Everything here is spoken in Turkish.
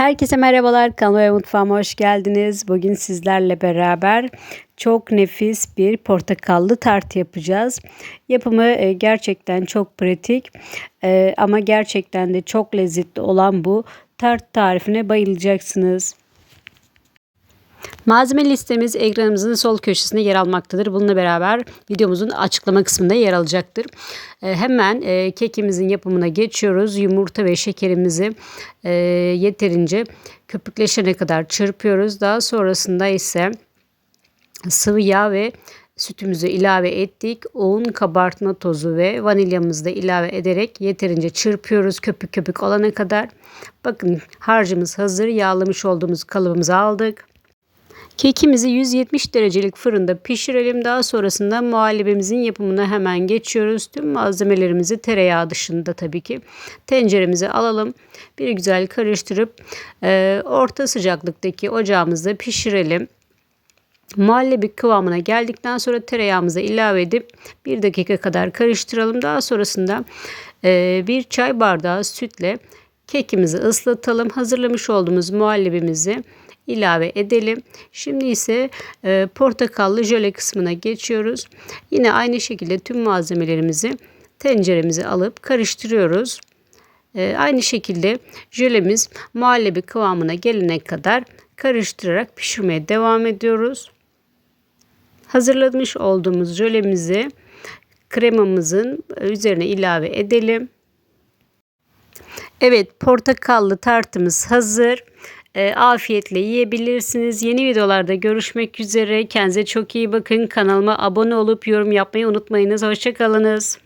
Herkese merhabalar. Kanalıma ve mutfağıma hoş geldiniz. Bugün sizlerle beraber çok nefis bir portakallı tart yapacağız. Yapımı e, gerçekten çok pratik e, ama gerçekten de çok lezzetli olan bu tart tarifine bayılacaksınız. Malzeme listemiz ekranımızın sol köşesinde yer almaktadır. Bununla beraber videomuzun açıklama kısmında yer alacaktır. E, hemen e, kekimizin yapımına geçiyoruz. Yumurta ve şekerimizi e, yeterince köpükleşene kadar çırpıyoruz. Daha sonrasında ise sıvı yağ ve sütümüzü ilave ettik. Un, kabartma tozu ve vanilyamızı da ilave ederek yeterince çırpıyoruz köpük köpük olana kadar. Bakın harcımız hazır. Yağlamış olduğumuz kalıbımızı aldık. Kekimizi 170 derecelik fırında pişirelim. Daha sonrasında muhallebimizin yapımına hemen geçiyoruz. Tüm malzemelerimizi tereyağı dışında tabii ki tenceremize alalım. Bir güzel karıştırıp e, orta sıcaklıktaki ocağımızda pişirelim. Muhallebi kıvamına geldikten sonra tereyağımızı ilave edip bir dakika kadar karıştıralım. Daha sonrasında e, bir çay bardağı sütle kekimizi ıslatalım. Hazırlamış olduğumuz muhallebimizi ilave edelim. Şimdi ise e, portakallı jöle kısmına geçiyoruz. Yine aynı şekilde tüm malzemelerimizi tenceremize alıp karıştırıyoruz. E, aynı şekilde jölemiz muhallebi kıvamına gelene kadar karıştırarak pişirmeye devam ediyoruz. Hazırlamış olduğumuz jölemizi kremamızın üzerine ilave edelim. Evet portakallı tartımız hazır. E, afiyetle yiyebilirsiniz. Yeni videolarda görüşmek üzere. Kendinize çok iyi bakın. Kanalıma abone olup yorum yapmayı unutmayınız. Hoşçakalınız.